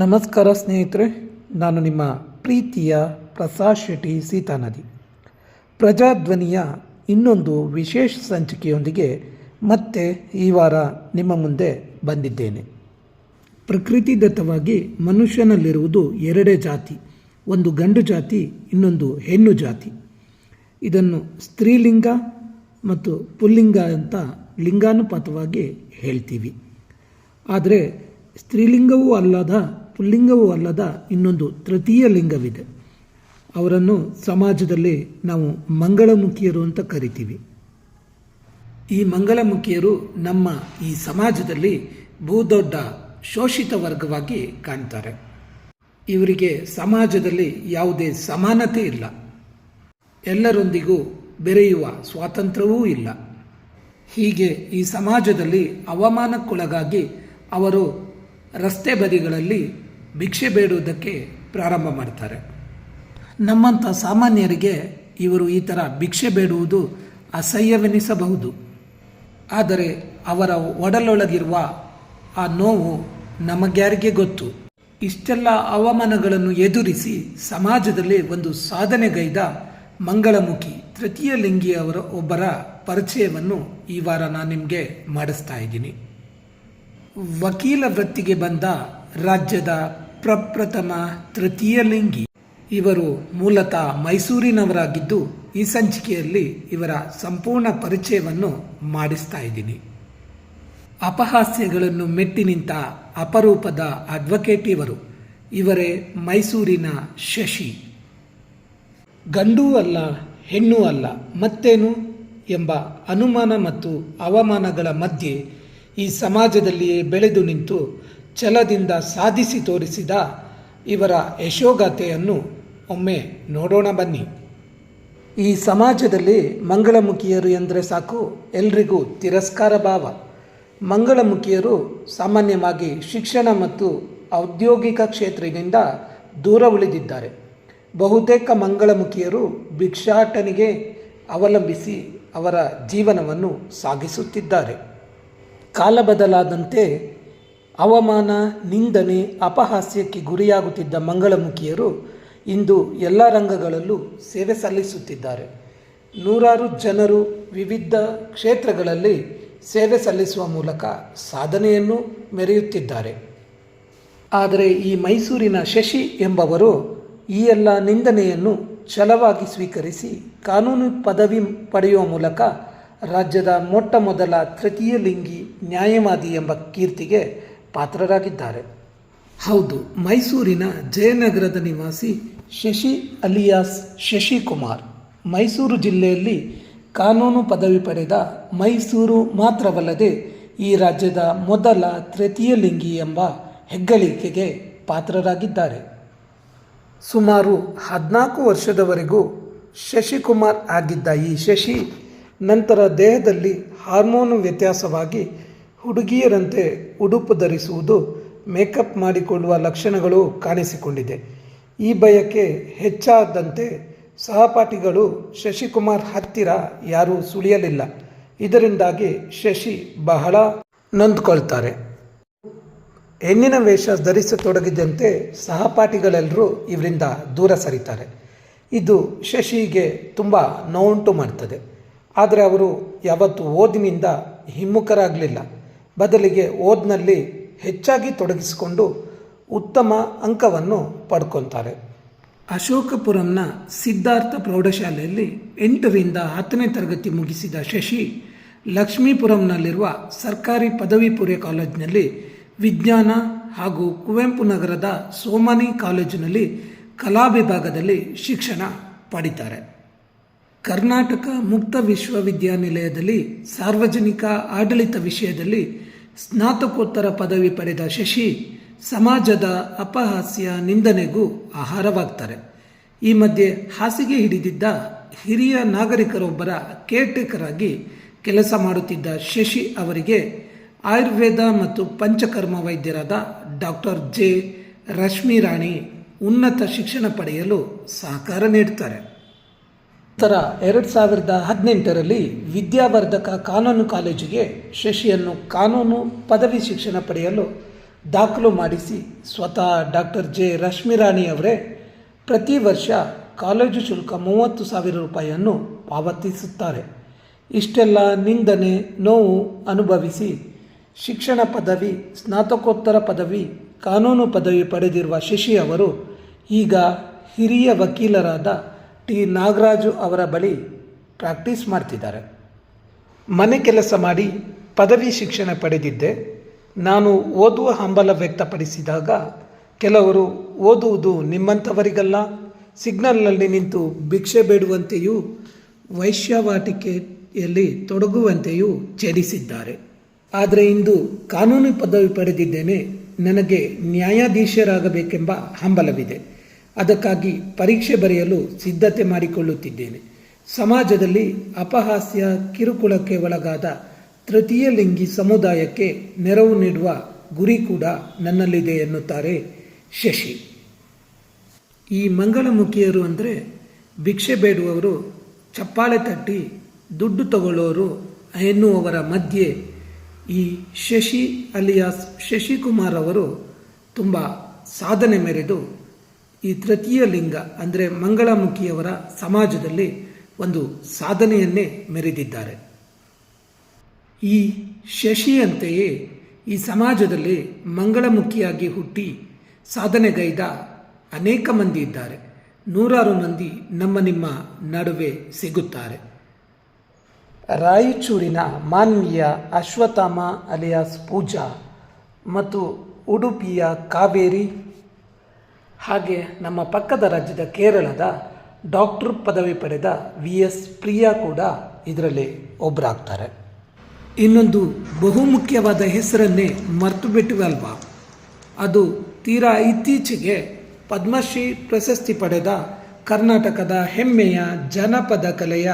ನಮಸ್ಕಾರ ಸ್ನೇಹಿತರೆ, ನಾನು ನಿಮ್ಮ ಪ್ರೀತಿಯ ಪ್ರಸಾದ್ ಶೆಟ್ಟಿ ಸೀತಾನದಿ ಪ್ರಜಾಧ್ವನಿಯ ಇನ್ನೊಂದು ವಿಶೇಷ ಸಂಚಿಕೆಯೊಂದಿಗೆ ಮತ್ತೆ ಈ ವಾರ ನಿಮ್ಮ ಮುಂದೆ ಬಂದಿದ್ದೇನೆ. ಪ್ರಕೃತಿದತ್ತವಾಗಿ ಮನುಷ್ಯನಲ್ಲಿರುವುದು ಎರಡೇ ಜಾತಿ, ಒಂದು ಗಂಡು ಜಾತಿ, ಇನ್ನೊಂದು ಹೆಣ್ಣು ಜಾತಿ. ಇದನ್ನು ಸ್ತ್ರೀಲಿಂಗ ಮತ್ತು ಪುಲ್ಲಿಂಗ ಅಂತ ಲಿಂಗಾನುಪಾತವಾಗಿ ಹೇಳ್ತೀವಿ. ಆದರೆ ಸ್ತ್ರೀಲಿಂಗವೂ ಅಲ್ಲದ ಪುಲ್ಲಿಂಗವೂ ಅಲ್ಲದ ಇನ್ನೊಂದು ತೃತೀಯ ಲಿಂಗವಿದೆ. ಅವರನ್ನು ಸಮಾಜದಲ್ಲಿ ನಾವು ಮಂಗಳಮುಖಿಯರು ಅಂತ ಕರಿತೀವಿ. ಈ ಮಂಗಳಮುಖಿಯರು ನಮ್ಮ ಈ ಸಮಾಜದಲ್ಲಿ ಬಹುದೊಡ್ಡ ಶೋಷಿತ ವರ್ಗವಾಗಿ ಕಾಣ್ತಾರೆ. ಇವರಿಗೆ ಸಮಾಜದಲ್ಲಿ ಯಾವುದೇ ಸಮಾನತೆ ಇಲ್ಲ. ಎಲ್ಲರೊಂದಿಗೂ ಬೆರೆಯುವ ಸ್ವಾತಂತ್ರ್ಯವೂ ಇಲ್ಲ. ಹೀಗೆ ಈ ಸಮಾಜದಲ್ಲಿ ಅವಮಾನಕ್ಕೊಳಗಾಗಿ ಅವರು ರಸ್ತೆ ಬದಿಗಳಲ್ಲಿ ಭಿಕ್ಷೆ ಬೇಡುವುದಕ್ಕೆ ಪ್ರಾರಂಭ ಮಾಡ್ತಾರೆ. ನಮ್ಮಂಥ ಸಾಮಾನ್ಯರಿಗೆ ಇವರು ಈ ಥರ ಭಿಕ್ಷೆ ಬೇಡುವುದು ಅಸಹ್ಯವೆನಿಸಬಹುದು. ಆದರೆ ಅವರ ಒಡಲೊಳಗಿರುವ ಆ ನೋವು ನಮಗ್ಯಾರಿಗೆ ಗೊತ್ತು. ಇಷ್ಟೆಲ್ಲ ಅವಮಾನಗಳನ್ನು ಎದುರಿಸಿ ಸಮಾಜದಲ್ಲಿ ಒಂದು ಸಾಧನೆಗೈದ ಮಂಗಳಮುಖಿ ತೃತೀಯ ಲಿಂಗಿಯವರ ಒಬ್ಬರ ಪರಿಚಯವನ್ನು ಈ ವಾರ ನಾನು ನಿಮಗೆ ಮಾಡಿಸ್ತಾ ಇದ್ದೀನಿ. ವಕೀಲ ವೃತ್ತಿಗೆ ಬಂದ ರಾಜ್ಯದ ಪ್ರಪ್ರಥಮ ತೃತೀಯ ಲಿಂಗಿ. ಇವರು ಮೂಲತಃ ಮೈಸೂರಿನವರಾಗಿದ್ದು, ಈ ಸಂಚಿಕೆಯಲ್ಲಿ ಇವರ ಸಂಪೂರ್ಣ ಪರಿಚಯವನ್ನು ಮಾಡಿಸ್ತಾ ಇದ್ದೀನಿ. ಅಪಹಾಸ್ಯಗಳನ್ನು ಮೆಟ್ಟಿ ನಿಂತ ಅಪರೂಪದ ಅಡ್ವೊಕೇಟ್ ಇವರು. ಇವರೇ ಮೈಸೂರಿನ ಶಶಿ. ಗಂಡೂ ಅಲ್ಲ, ಹೆಣ್ಣು ಅಲ್ಲ, ಮತ್ತೇನು ಎಂಬ ಅನುಮಾನ ಮತ್ತು ಅವಮಾನಗಳ ಮಧ್ಯೆ ಈ ಸಮಾಜದಲ್ಲಿಯೇ ಬೆಳೆದು ನಿಂತು ಛಲದಿಂದ ಸಾಧಿಸಿ ತೋರಿಸಿದ ಇವರ ಯಶೋಗಾಥೆಯನ್ನು ಒಮ್ಮೆ ನೋಡೋಣ ಬನ್ನಿ. ಈ ಸಮಾಜದಲ್ಲಿ ಮಂಗಳಮುಖಿಯರು ಎಂದರೆ ಸಾಕು ಎಲ್ರಿಗೂ ತಿರಸ್ಕಾರ ಭಾವ. ಮಂಗಳಮುಖಿಯರು ಸಾಮಾನ್ಯವಾಗಿ ಶಿಕ್ಷಣ ಮತ್ತು ಔದ್ಯೋಗಿಕ ಕ್ಷೇತ್ರದಿಂದ ದೂರ ಉಳಿದಿದ್ದಾರೆ. ಬಹುತೇಕ ಮಂಗಳಮುಖಿಯರು ಭಿಕ್ಷಾಟನೆಗೆ ಅವಲಂಬಿಸಿ ಅವರ ಜೀವನವನ್ನು ಸಾಗಿಸುತ್ತಿದ್ದಾರೆ. ಕಾಲ ಬದಲಾದಂತೆ ಅವಮಾನ, ನಿಂದನೆ, ಅಪಹಾಸ್ಯಕ್ಕೆ ಗುರಿಯಾಗುತ್ತಿದ್ದ ಮಂಗಳಮುಖಿಯರು ಇಂದು ಎಲ್ಲ ರಂಗಗಳಲ್ಲೂ ಸೇವೆ ಸಲ್ಲಿಸುತ್ತಿದ್ದಾರೆ. ನೂರಾರು ಜನರು ವಿವಿಧ ಕ್ಷೇತ್ರಗಳಲ್ಲಿ ಸೇವೆ ಸಲ್ಲಿಸುವ ಮೂಲಕ ಸಾಧನೆಯನ್ನು ಮೆರೆಯುತ್ತಿದ್ದಾರೆ. ಆದರೆ ಈ ಮೈಸೂರಿನ ಶಶಿ ಎಂಬವರು ಈ ಎಲ್ಲ ನಿಂದನೆಯನ್ನು ಛಲವಾಗಿ ಸ್ವೀಕರಿಸಿ ಕಾನೂನು ಪದವಿ ಪಡೆಯುವ ಮೂಲಕ ರಾಜ್ಯದ ಮೊಟ್ಟ ಮೊದಲ ತೃತೀಯ ಲಿಂಗಿ ನ್ಯಾಯವಾದಿ ಎಂಬ ಕೀರ್ತಿಗೆ ಪಾತ್ರರಾಗಿದ್ದಾರೆ. ಹೌದು, ಮೈಸೂರಿನ ಜಯನಗರದ ನಿವಾಸಿ ಶಶಿ ಅಲಿಯಾಸ್ ಶಶಿಕುಮಾರ್. ಮೈಸೂರು ಜಿಲ್ಲೆಯಲ್ಲಿ ಕಾನೂನು ಪದವಿ ಪಡೆದ ಮೈಸೂರು ಮಾತ್ರವಲ್ಲದೆ ಈ ರಾಜ್ಯದ ಮೊದಲ ತೃತೀಯ ಲಿಂಗಿ ಎಂಬ ಹೆಗ್ಗಳಿಕೆಗೆ ಪಾತ್ರರಾಗಿದ್ದಾರೆ. ಸುಮಾರು ಹದಿನಾಲ್ಕು ವರ್ಷದವರೆಗೂ ಶಶಿಕುಮಾರ್ ಆಗಿದ್ದ ಈ ಶಶಿ ನಂತರ ದೇಹದಲ್ಲಿ ಹಾರ್ಮೋನು ವ್ಯತ್ಯಾಸವಾಗಿ ಹುಡುಗಿಯರಂತೆ ಉಡುಪು ಧರಿಸುವುದು ಮೇಕಪ್ ಮಾಡಿಕೊಳ್ಳುವ ಲಕ್ಷಣಗಳು ಕಾಣಿಸಿಕೊಂಡಿದೆ. ಈ ಬಯಕೆ ಹೆಚ್ಚಾದಂತೆ ಸಹಪಾಠಿಗಳು ಶಶಿಕುಮಾರ್ ಹತ್ತಿರ ಯಾರೂ ಸುಳಿಯಲಿಲ್ಲ. ಇದರಿಂದಾಗಿ ಶಶಿ ಬಹಳ ನೊಂದ್ಕೊಳ್ತಾರೆ. ಹೆಣ್ಣಿನ ವೇಷ ಧರಿಸತೊಡಗಿದಂತೆ ಸಹಪಾಠಿಗಳೆಲ್ಲರೂ ಇವರಿಂದ ದೂರ ಸರಿತಾರೆ. ಇದು ಶಶಿಗೆ ತುಂಬ ನೋವುಂಟು ಮಾಡ್ತದೆ. ಆದರೆ ಅವರು ಯಾವತ್ತು ಓದಿನಿಂದ ಹಿಮ್ಮುಖರಾಗಲಿಲ್ಲ. ಬದಲಿಗೆ ಓದ್ನಲ್ಲಿ ಹೆಚ್ಚಾಗಿ ತೊಡಗಿಸಿಕೊಂಡು ಉತ್ತಮ ಅಂಕವನ್ನು ಪಡ್ಕೊತಾರೆ. ಅಶೋಕಪುರಂನ ಸಿದ್ಧಾರ್ಥ ಪ್ರೌಢಶಾಲೆಯಲ್ಲಿ ಎಂಟರಿಂದ ಹತ್ತನೇ ತರಗತಿ ಮುಗಿಸಿದ ಶಶಿ, ಲಕ್ಷ್ಮೀಪುರಂನಲ್ಲಿರುವ ಸರ್ಕಾರಿ ಪದವಿ ಪೂರ್ವ ಕಾಲೇಜಿನಲ್ಲಿ ವಿಜ್ಞಾನ ಹಾಗೂ ಕುವೆಂಪು ನಗರದ ಸೋಮಾನಿ ಕಾಲೇಜಿನಲ್ಲಿ ಕಲಾ ವಿಭಾಗದಲ್ಲಿ ಶಿಕ್ಷಣ ಪಡಿತಾರೆ. ಕರ್ನಾಟಕ ಮುಕ್ತ ವಿಶ್ವವಿದ್ಯಾನಿಲಯದಲ್ಲಿ ಸಾರ್ವಜನಿಕ ಆಡಳಿತ ವಿಷಯದಲ್ಲಿ ಸ್ನಾತಕೋತ್ತರ ಪದವಿ ಪಡೆದ ಶಶಿ ಸಮಾಜದ ಅಪಹಾಸ್ಯ ನಿಂದನೆಗೂ ಆಹಾರವಾಗ್ತಾರೆ. ಈ ಮಧ್ಯೆ ಹಾಸಿಗೆ ಹಿಡಿದಿದ್ದ ಹಿರಿಯ ನಾಗರಿಕರೊಬ್ಬರ ಕೇರ್ಟೇಕರಾಗಿ ಕೆಲಸ ಮಾಡುತ್ತಿದ್ದ ಶಶಿ ಅವರಿಗೆ ಆಯುರ್ವೇದ ಮತ್ತು ಪಂಚಕರ್ಮ ವೈದ್ಯರಾದ ಡಾಕ್ಟರ್ ಜೆ ರಶ್ಮಿ ರಾಣಿ ಉನ್ನತ ಶಿಕ್ಷಣ ಪಡೆಯಲು ಸಹಕಾರ ನೀಡುತ್ತಾರೆ. ನಂತರ ಎರಡು ಸಾವಿರದ ಹದಿನೆಂಟರಲ್ಲಿ ವಿದ್ಯಾವರ್ಧಕ ಕಾನೂನು ಕಾಲೇಜಿಗೆ ಶಶಿಯನ್ನು ಕಾನೂನು ಪದವಿ ಶಿಕ್ಷಣ ಪಡೆಯಲು ದಾಖಲು ಮಾಡಿಸಿ ಸ್ವತಃ ಡಾಕ್ಟರ್ ಜೆ ರಶ್ಮಿರಾಣಿ ಅವರೇ ಪ್ರತಿ ವರ್ಷ ಕಾಲೇಜು ಶುಲ್ಕ ಮೂವತ್ತು ಸಾವಿರ ರೂಪಾಯಿಯನ್ನು ಪಾವತಿಸುತ್ತಾರೆ. ಇಷ್ಟೆಲ್ಲ ನಿಂದನೆ, ನೋವು ಅನುಭವಿಸಿ ಶಿಕ್ಷಣ ಪದವಿ, ಸ್ನಾತಕೋತ್ತರ ಪದವಿ, ಕಾನೂನು ಪದವಿ ಪಡೆದಿರುವ ಶಶಿ ಅವರು ಈಗ ಹಿರಿಯ ವಕೀಲರಾದ ಟಿ ನಾಗರಾಜು ಅವರ ಬಳಿ ಪ್ರಾಕ್ಟೀಸ್ ಮಾಡ್ತಿದ್ದಾರೆ. ಮನೆ ಕೆಲಸ ಮಾಡಿ ಪದವಿ ಶಿಕ್ಷಣ ಪಡೆದಿದ್ದೆ. ನಾನು ಓದುವ ಹಂಬಲ ವ್ಯಕ್ತಪಡಿಸಿದಾಗ ಕೆಲವರು ಓದುವುದು ನಿಮ್ಮಂಥವರಿಗಲ್ಲ, ಸಿಗ್ನಲ್ನಲ್ಲಿ ನಿಂತು ಭಿಕ್ಷೆ ಬೇಡುವಂತೆಯೂ ವೈಶ್ಯವಾಟಿಕೆಯಲ್ಲಿ ತೊಡಗುವಂತೆಯೂ ಛೇಡಿಸಿದ್ದಾರೆ ಆದರೆ ಇಂದು ಕಾನೂನು ಪದವಿ ಪಡೆದಿದ್ದೇನೆ, ನನಗೆ ನ್ಯಾಯಾಧೀಶರಾಗಬೇಕೆಂಬ ಹಂಬಲವಿದೆ. ಅದಕ್ಕಾಗಿ ಪರೀಕ್ಷೆ ಬರೆಯಲು ಸಿದ್ಧತೆ ಮಾಡಿಕೊಳ್ಳುತ್ತಿದ್ದೇನೆ. ಸಮಾಜದಲ್ಲಿ ಅಪಹಾಸ್ಯ ಕಿರುಕುಳಕ್ಕೆ ಒಳಗಾದ ತೃತೀಯ ಲಿಂಗಿ ಸಮುದಾಯಕ್ಕೆ ನೆರವು ನೀಡುವ ಗುರಿ ಕೂಡ ನನ್ನಲ್ಲಿದೆ ಎನ್ನುತ್ತಾರೆ ಶಶಿ. ಈ ಮಂಗಳಮುಖಿಯರು ಅಂದರೆ ಭಿಕ್ಷೆ ಬೇಡುವವರು, ಚಪ್ಪಾಳೆ ತಟ್ಟಿ, ದುಡ್ಡು ತಗೊಳ್ಳೋರು ಎನ್ನುವವರ ಮಧ್ಯೆ ಈ ಶಶಿ ಅಲಿಯಾಸ್ ಶಶಿಕುಮಾರ್ ಅವರು ತುಂಬ ಸಾಧನೆ ಮೆರೆದು ಈ ತೃತೀಯ ಲಿಂಗ, ಅಂದರೆ ಮಂಗಳಮುಖಿಯವರ ಸಮಾಜದಲ್ಲಿ ಒಂದು ಸಾಧನೆಯನ್ನೇ ಮೆರೆದಿದ್ದಾರೆ. ಈ ಶಶಿಯಂತೆಯೇ ಈ ಸಮಾಜದಲ್ಲಿ ಮಂಗಳಮುಖಿಯಾಗಿ ಹುಟ್ಟಿ ಸಾಧನೆಗೈದ ಅನೇಕ ಮಂದಿ ಇದ್ದಾರೆ. ನೂರಾರು ಮಂದಿ ನಮ್ಮ ನಿಮ್ಮ ನಡುವೆ ಸಿಗುತ್ತಾರೆ. ರಾಯಚೂರಿನ ಮಾನ್ವೀಯ ಅಶ್ವತ್ಥಾಮ ಅಲಿಯಾಸ್ ಪೂಜಾ ಮತ್ತು ಉಡುಪಿಯ ಕಾವೇರಿ ಹಾಗೆ ನಮ್ಮ ಪಕ್ಕದ ರಾಜ್ಯದ ಕೇರಳದ ಡಾಕ್ಟರ್ ಪದವಿ ಪಡೆದ ವಿ ಎಸ್ ಪ್ರಿಯಾ ಕೂಡ ಇದರಲ್ಲಿ ಒಬ್ಬರಾಗ್ತಾರೆ ಇನ್ನೊಂದು ಬಹುಮುಖ್ಯವಾದ ಹೆಸರನ್ನೇ ಮರೆತು ಬಿಟ್ಟಿವಲ್ವಾ? ಅದು ತೀರಾ ಇತ್ತೀಚೆಗೆ ಪದ್ಮಶ್ರೀ ಪ್ರಶಸ್ತಿ ಪಡೆದ ಕರ್ನಾಟಕದ ಹೆಮ್ಮೆಯ ಜನಪದ ಕಲೆಯ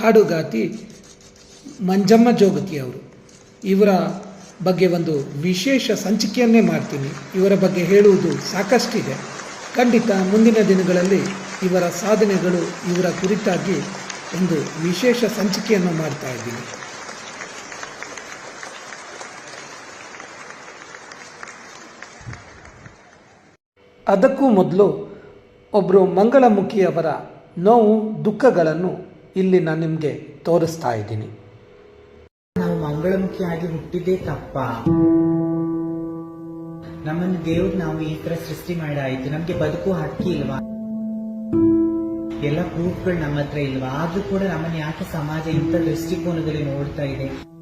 ಹಾಡುಗಾತಿ ಮಂಜಮ್ಮ ಜೋಗತಿಯವರು. ಇವರ ಬಗ್ಗೆ ಒಂದು ವಿಶೇಷ ಸಂಚಿಕೆಯನ್ನೇ ಮಾಡ್ತೀನಿ. ಇವರ ಬಗ್ಗೆ ಹೇಳುವುದು ಸಾಕಷ್ಟಿದೆ. ಖಂಡಿತ ಮುಂದಿನ ದಿನಗಳಲ್ಲಿ ಇವರ ಸಾಧನೆಗಳು ಇವರ ಕುರಿತಾಗಿ ಒಂದು ವಿಶೇಷ ಸಂಚಿಕೆಯನ್ನು ಮಾಡ್ತಾ ಇದ್ದೀನಿ. ಅದಕ್ಕೂ ಮೊದಲು ಒಬ್ಬರು ಮಂಗಳಮುಖಿಯವರ ನೋವು, ದುಃಖಗಳನ್ನು ಇಲ್ಲಿ ನಾನು ನಿಮಗೆ ತೋರಿಸ್ತಾ ಇದ್ದೀನಿ. ಮಂಗಳಮುಖಿಯಾಗಿ ಹುಟ್ಟಿದ್ದೇ ತಪ್ಪ. ನಮ್ಮನ್ನು ದೇವ್ರು ನಾವು ಈ ತರ ಸೃಷ್ಟಿ ಮಾಡಾಯ್ತು. ನಮ್ಗೆ ಬದುಕು ಹಕ್ಕಿ ಇಲ್ವಾ? ಎಲ್ಲ ಪ್ರೂಫ್ಗಳು ನಮ್ಮ ಹತ್ರ ಇಲ್ವಾ? ಆದ್ರೂ ಕೂಡ ನಮ್ಮನ್ನ ಯಾಕೆ ಸಮಾಜ ಇಂಥ ದೃಷ್ಟಿಕೋನದಲ್ಲಿ ನೋಡ್ತಾ ಇದೆ?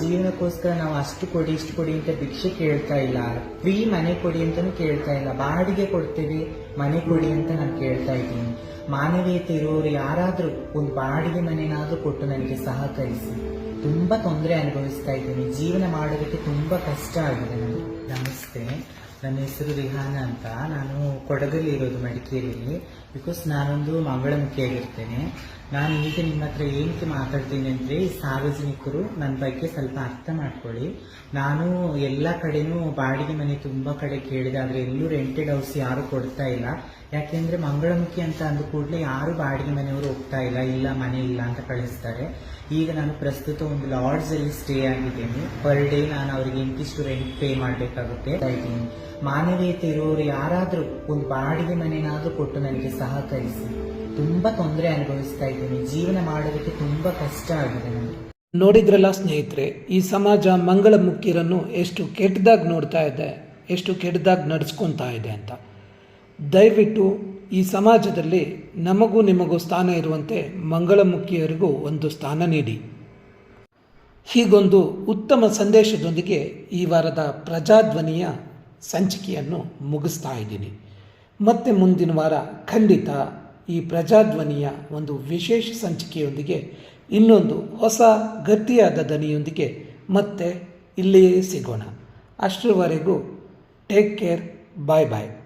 ಜೀವನಕ್ಕೋಸ್ಕರ ನಾವು ಅಷ್ಟು ಕೊಡಿ, ಇಷ್ಟು ಕೊಡಿ ಅಂತ ಭಿಕ್ಷೆ ಕೇಳ್ತಾ ಇಲ್ಲ. ಫ್ರೀ ಮನೆ ಕೊಡಿ ಅಂತಲೂ ಕೇಳ್ತಾ ಇಲ್ಲ. ಬಾಡಿಗೆ ಕೊಡ್ತೀವಿ, ಮನೆ ಕೊಡಿ ಅಂತ ನಾನು ಕೇಳ್ತಾ ಇದ್ದೀನಿ. ಮಾನವೀಯತೆ ಇರೋರು ಯಾರಾದರೂ ಒಂದು ಬಾಡಿಗೆ ಮನೆನಾದರೂ ಕೊಟ್ಟು ನನಗೆ ಸಹಕರಿಸಿ. ತುಂಬಾ ತೊಂದರೆ ಅನುಭವಿಸ್ತಾ ಇದ್ದೀನಿ. ಜೀವನ ಮಾಡೋದಕ್ಕೆ ತುಂಬಾ ಕಷ್ಟ ಆಗಿದೆ ನನಗೆ. ನಮಸ್ತೆ. ನನ್ನ ಹೆಸರು ರಿಹಾನ ಅಂತ. ನಾನು ಕೊಡಗಲ್ಲಿ ಇರೋದು ಮಡಿಕೇರಿಯಲ್ಲಿ. ಬಿಕಾಸ್ ನಾನೊಂದು ಮಂಗಳಮುಖಿಯಾಗಿರ್ತೇನೆ. ನಾನು ಈಗ ನಿಮ್ಮ ಹತ್ರ ಏನಕ್ಕೆ ಮಾತಾಡ್ತೀನಿ ಅಂದರೆ ಸಾರ್ವಜನಿಕರು ನನ್ನ ಬಗ್ಗೆ ಸ್ವಲ್ಪ ಅರ್ಥ ಮಾಡ್ಕೊಳ್ಳಿ. ನಾನು ಎಲ್ಲ ಕಡೆನೂ ಬಾಡಿಗೆ ಮನೆ ತುಂಬಾ ಕಡೆ ಕೇಳಿದೆ, ಆದರೆ ಎಲ್ಲೂ ರೆಂಟೆಡ್ ಹೌಸ್ ಯಾರು ಕೊಡ್ತಾ ಇಲ್ಲ. ಯಾಕೆಂದ್ರೆ ಮಂಗಳಮುಖಿ ಅಂತ ಅಂದ ಕೂಡಲೇ ಯಾರು ಬಾಡಿಗೆ ಮನೆಯವರು ಹೋಗ್ತಾ ಇಲ್ಲ. ಇಲ್ಲ, ಮನೆ ಇಲ್ಲ ಅಂತ ಕಳಿಸ್ತಾರೆ. ಈಗ ನಾನು ಪ್ರಸ್ತುತ ಒಂದು ಲಾಡ್ಜ್ ಅಲ್ಲಿ ಸ್ಟೇ ಆಗಿದ್ದೇನೆ. ಪರ್ ಡೇ ನಾನು ಅವರಿಗೆ ಇಂತಿಷ್ಟು ರೆಂಟ್ ಪೇ ಮಾಡಬೇಕಾಗುತ್ತೆ ಮಾನವೀಯತೆ ಇರೋರು ಯಾರಾದರೂ ಒಂದು ಬಾಡಿಗೆ ಮನೆನಾದರೂ ಕೊಟ್ಟು ನನಗೆ ಸಹಕರಿಸಿ. ತುಂಬಾ ತೊಂದರೆ ಅನುಭವಿಸ್ತಾ ಇದ್ದೀನಿ. ಜೀವನ ಮಾಡೋದಕ್ಕೆ ತುಂಬಾ ಕಷ್ಟ ಆಗಿದೆ ನನಗೆ. ನೋಡಿದ್ರಲ್ಲ ಸ್ನೇಹಿತರೆ, ಈ ಸಮಾಜ ಮಂಗಳ ಮುಖ್ಯರನ್ನು ಎಷ್ಟು ಕೆಟ್ಟದಾಗಿ ನೋಡ್ತಾ ಇದೆ, ಎಷ್ಟು ಕೆಟ್ಟದಾಗಿ ನಡೆಸ್ಕೊತಾ ಇದೆ ಅಂತ. ದಯವಿಟ್ಟು ಈ ಸಮಾಜದಲ್ಲಿ ನಮಗೂ ನಿಮಗೂ ಸ್ಥಾನ ಇರುವಂತೆ ಮಂಗಳಮುಖಿಯರಿಗೂ ಒಂದು ಸ್ಥಾನ ನೀಡಿ. ಹೀಗೊಂದು ಉತ್ತಮ ಸಂದೇಶದೊಂದಿಗೆ ಈ ವಾರದ ಪ್ರಜಾಧ್ವನಿಯ ಸಂಚಿಕೆಯನ್ನು ಮುಗಿಸ್ತಾ ಇದ್ದೀನಿ. ಮತ್ತೆ ಮುಂದಿನ ವಾರ ಖಂಡಿತ ಈ ಪ್ರಜಾಧ್ವನಿಯ ಒಂದು ವಿಶೇಷ ಸಂಚಿಕೆಯೊಂದಿಗೆ ಇನ್ನೊಂದು ಹೊಸ ಗತಿಯಾದ ದನಿಯೊಂದಿಗೆ ಮತ್ತೆ ಇಲ್ಲಿಯೇ ಸಿಗೋಣ. ಅಷ್ಟರವರೆಗೂ ಟೇಕ್ ಕೇರ್ ಬಾಯ್ ಬಾಯ್